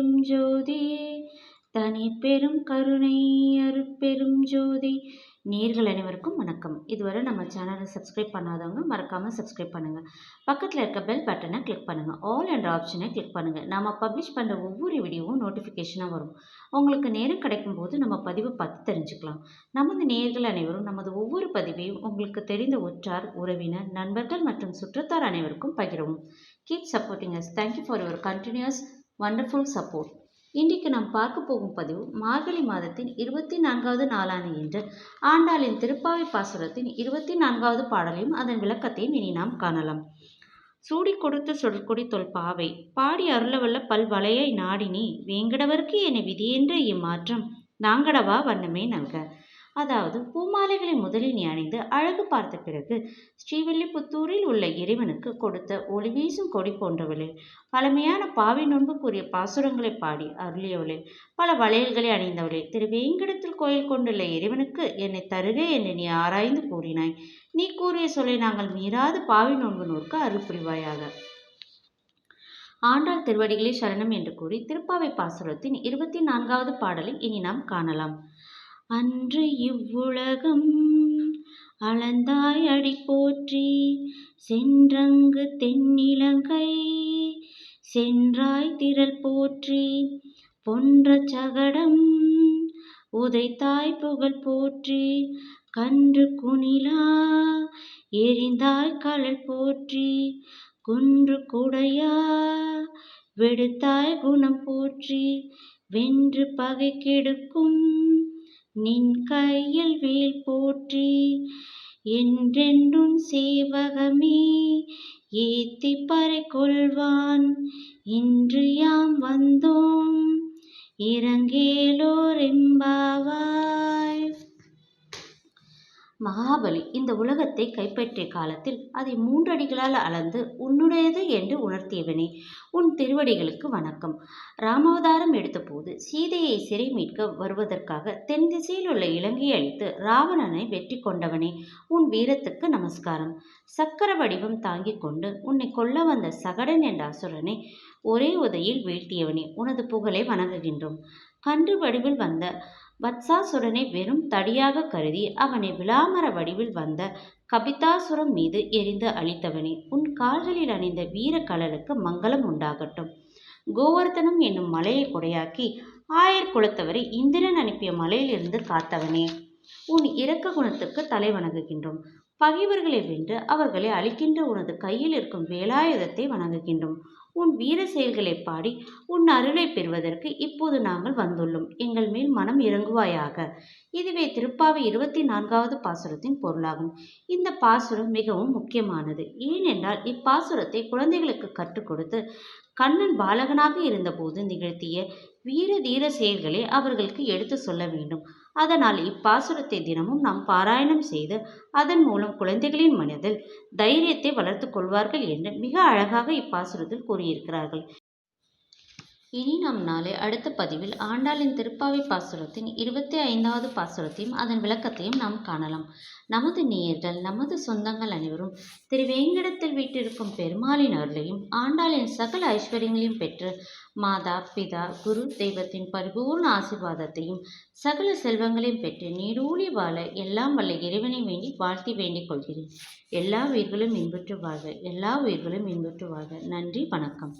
அருட்பெரும் ஜோதி தனி பெரும் கருணை அருட்பெரும் ஜோதி. நேர்கள் அனைவருக்கும் வணக்கம். இதுவரை நம்ம சேனலை சப்ஸ்கிரைப் பண்ணாதவங்க மறக்காமல் சப்ஸ்கிரைப் பண்ணுங்கள் பக்கத்தில் இருக்க பெல் பட்டனை கிளிக் பண்ணுங்கள் ஆல் என்ற ஆப்ஷனை கிளிக் பண்ணுங்கள் நம்ம பப்ளிஷ் பண்ணுற ஒவ்வொரு வீடியோவும் நோட்டிஃபிகேஷனாக வரும். உங்களுக்கு நேரம் கிடைக்கும் போது நம்ம பதிவை பார்த்து தெரிஞ்சுக்கலாம். நமது நேர்கள் அனைவரும் நமது ஒவ்வொரு பதிவையும் உங்களுக்கு தெரிந்த உற்றார் உறவினர் நண்பர்கள் மற்றும் சுற்றத்தார் அனைவருக்கும் பகிரவும். Keep supporting us thank you for your continuous wonderful support இன்றைக்கு நாம் பார்க்க போகும் பதிவு மார்கழி மாதத்தின் இருபத்தி நான்காவது நாளான இன்று. ஆண்டாளின் திருப்பாவை பாசுரத்தின் இருபத்தி நான்காவது பாடலையும் அதன் விளக்கத்தையும் இனி நாம் காணலாம். சூடி கொடுத்து சொற்கொடி தொல் பாவை பாடி அருளவல்ல பல்வளையை நாடினி வேங்கடவர்க்கு என விதியென்ற இம்மாற்றம். நாங்கடவா வண்ணமே நல்க. அதாவது பூமாலைகளை முதலில் நீ அணிந்து அழகு பார்த்த பிறகு ஸ்ரீவில்லிபுத்தூரில் உள்ள இறைவனுக்கு கொடுத்த ஒளி வீசும் கொடி போன்றவளே. பழமையான பாவை நோன்பு கூறிய பாசுரங்களை பாடி அருளியவளே. பல வளையல்களை அணிந்தவளே. திரு வேங்கடத்தில் கோயில் கொண்டுள்ள இறைவனுக்கு என்னை தருக என்று நீ ஆராய்ந்து கூறினாய். நீ கூறிய சொல்லை நாங்கள் மீறாது பாவி நோன்பு நூற்கு அருள் புரிவாயாக ஆண்டாள் திருவடிகளே சரணம் என்று கூறி திருப்பாவை பாசுரத்தின் இருபத்தி நான்காவது பாடலை இனி நாம் காணலாம். அன்று இவ்வுலகம் அளந்தாய் அடி போற்றி சென்றங்கு தென்னிலங்கை சென்றாய் திரள் போற்றி பொன்ற சகடம் உதைத்தாய் புகழ் போற்றி கன்று குணிலா எரிந்தாய் கலல் போற்றி குன்று குடையா வெடுத்தாய் குணம் போற்றி வென்று பகை கெடுக்கும் நின் கையில் வேல் போற்றி என்றென்றும் சேவகமே ஏத்தி பறை கொள்வான் இன்று யாம் வந்தோம் இறங்கேலோர் எம்பாவாய் மகாபலி இந்த உலகத்தை கைப்பற்றிய காலத்தில் அதை மூன்றடிகளால் அளந்து உன்னுடையது என்று உணர்த்தியவனே. உன் திருவடிகளுக்கு வணக்கம். ராமாவதாரம் எடுத்தபோது சீதையை சிறை மீட்க வருவதற்காக தென் திசையில் உள்ள இலங்கையை அழித்து ராவணனை வெற்றி கொண்டவனே. உன் வீரத்துக்கு நமஸ்காரம். சக்கர வடிவம் தாங்கிக் கொண்டு உன்னை கொல்ல வந்த சகடன் என்ற அசுரனை ஒரே உதையில் வீழ்த்தியவனே. உனது புகழை வணங்குகின்றோம். கன்று வடிவில் வந்த வத்சாசுரனை வெறும் தடியாக கருதி அவனை விளாமர வடிவில் வந்த கபிதாசுரம் மீது எரிந்து அழித்தவனே. உன் கால்களில் அணிந்த வீர கலலுக்கு மங்களம் உண்டாகட்டும். கோவர்த்தனம் என்னும் மலையை கொடையாக்கி ஆயர் குலத்தவரை இந்திரன் அனுப்பிய மலையிலிருந்து காத்தவனே. உன் இரக்க குணத்துக்கு தலை வணங்குகின்றோம். பகைவர்களை வென்று அவர்களை அழிக்கின்ற உனது கையில் இருக்கும் வேலாயுதத்தை வணங்குகின்றோம். உன் வீர செயல்களை பாடி உன் அருளை பெறுவதற்கு இப்போது நாங்கள் வந்துள்ளோம். எங்கள் மேல் மனம் இறங்குவாயாக. இதுவே திருப்பாவை இருபத்தி நான்காவது பாசுரத்தின் பொருளாகும். இந்த பாசுரம் மிகவும் முக்கியமானது. ஏனென்றால் இப்பாசுரத்தை குழந்தைகளுக்கு கற்றுக் கொடுத்து கண்ணன் பாலகனாக இருந்தபோது நிகழ்த்திய வீர தீர செயல்களை அவர்களுக்கு எடுத்து சொல்ல வேண்டும். அதனால் இப்பாசுரத்தை தினமும் நாம் பாராயணம் செய்து அதன் மூலம் குழந்தைகளின் மனதில் தைரியத்தை வளர்த்து கொள்வார்கள் என்று மிக அழகாக இப்பாசுரத்தில் கூறியிருக்கிறார்கள். இனி நம் நாளை அடுத்த பதிவில் ஆண்டாளின் திருப்பாவை பாசுரத்தின் இருபத்தி ஐந்தாவது பாசுரத்தையும் அதன் விளக்கத்தையும் நாம் காணலாம். நமது நேயர்கள் நமது சொந்தங்கள் அனைவரும் திரு வேங்கடத்தில் வீட்டிருக்கும் பெருமாளின் அருளையும் ஆண்டாளின் சகல ஐஸ்வர்யங்களையும் பெற்று மாதா பிதா குரு தெய்வத்தின் பரிபூர்ண ஆசிர்வாதத்தையும் சகல செல்வங்களையும் பெற்று நீடூழி வாழ எல்லாம் வல்ல இறைவனை வேண்டி வாழ்த்தி வேண்டிக் கொள்கிறேன். எல்லா உயிர்களும் இன்புற்று வாழ்க. எல்லா உயிர்களும் இன்புற்று வாழ்க. நன்றி வணக்கம்.